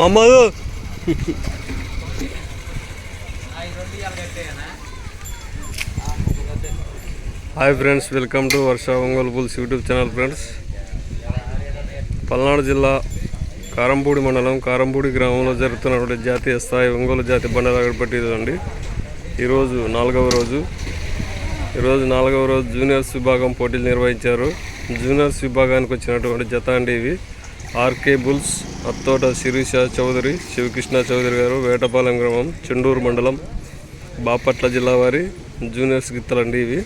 మమ్మదు hi friends welcome to Varsha Ongole bulls YouTube channel friends Palnadu జిల్లా కారంపూడి మండలం కారంపూడి గ్రామంలో జరుగుతున్నటువంటి జాతీయ స్థాయి ఒంగోలు జాతి బండలాగడ పట్టిది ఈరోజు నాలుగవ రోజు. ఈరోజు నాలుగవ రోజు జూనియర్స్ విభాగం పోటీలు నిర్వహించారు. జూనియర్స్ విభాగానికి వచ్చినటువంటి జత అండి ఇవి. ఆర్కే బుల్స్ అత్తోట శిరీష చౌదరి శివకృష్ణ చౌదరి గారు వేటపాలెం గ్రామం చెండూరు మండలం బాపట్ల జిల్లా వారి జూనియర్స్ గిత్తలండి ఇవి.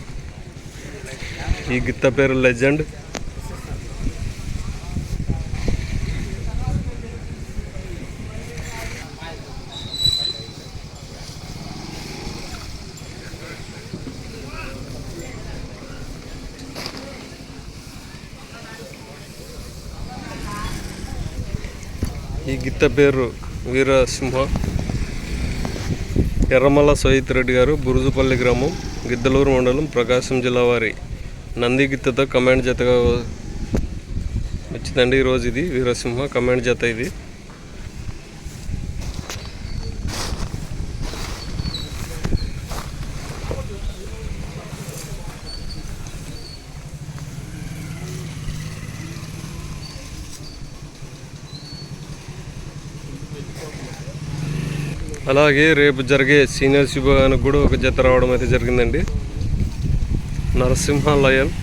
ఈ గిత్త పేరు లెజెండ్. ఈ గిత్త పేరు వీరసింహ ఎర్రమల్ల సోయిత్ రెడ్డి గారు బురుజుపల్లి గ్రామం గిద్దలూరు మండలం ప్రకాశం జిల్లా వారి నంది గిత్తతో కమాండ్ జతగా వచ్చిందండి ఈరోజు ఇది వీరసింహ కమాండ్ జత ఇది. అలాగే రేపు జరిగే సీనియర్స్ విభాగానికి కూడా ఒక జత రావడం అయితే జరిగిందండి. నరసింహ లయన్.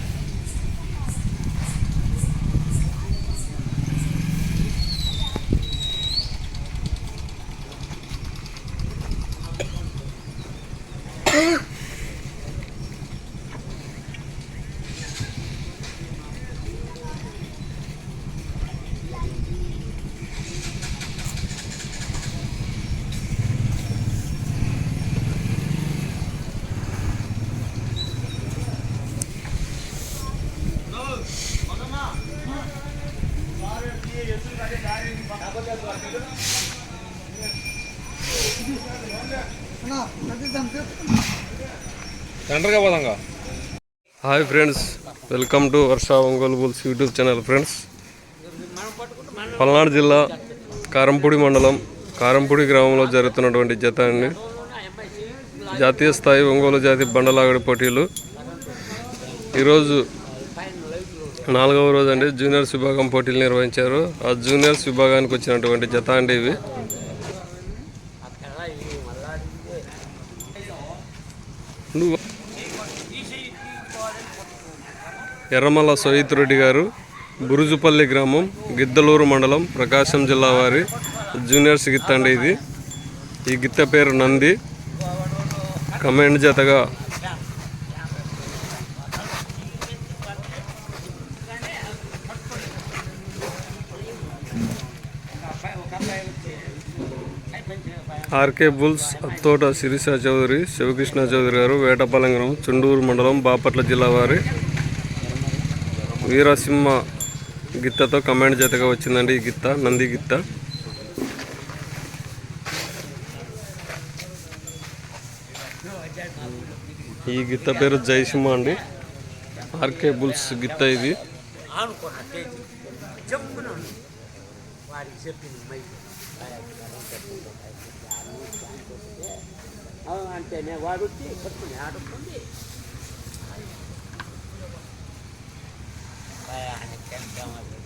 సెంటర్గా పోదాంగా. Hi friends welcome to Varsha Ongole bulls YouTube channel friends. Palnadu జిల్లా కారంపూడి మండలం కారంపూడి గ్రామంలో జరుగుతున్నటువంటి జత అండి జాతీయ స్థాయి ఒంగోలు జాతి బండలాగడి పోటీలు. ఈరోజు నాలుగవ రోజు అండి జూనియర్స్ విభాగం పోటీలు నిర్వహించారు. ఆ జూనియర్స్ విభాగానికి వచ్చినటువంటి జత అండి ఇవి. నువ్వు ఎర్రమల్ల సోయిత్ రెడ్డి గారు బురుజుపల్లి గ్రామం గిద్దలూరు మండలం ప్రకాశం జిల్లా వారి జూనియర్స్ గిత్త అండి ఇది. ఈ గిత్త పేరు నంది. కమాండ్ జతగా ఆర్కే బుల్స్ అత్తోట శిరీష చౌదరి శివకృష్ణ చౌదరి గారు వేటపాలెం గ్రామం చుండూరు మండలం బాపట్ల జిల్లా వారి వీరసింహ గిత్తతో కమాండ్ చేతగా వచ్చిందండి ఈ గిత్త నంది గిత్త. ఈ గిత్త పేరు జయసింహ అండి. ఆర్కే బుల్స్ గిత్త ఇది. મારી સેફટીની મળી અંતે ને વાળું છે પછી ને આડું પણ ભાઈ આને કેમ કેમ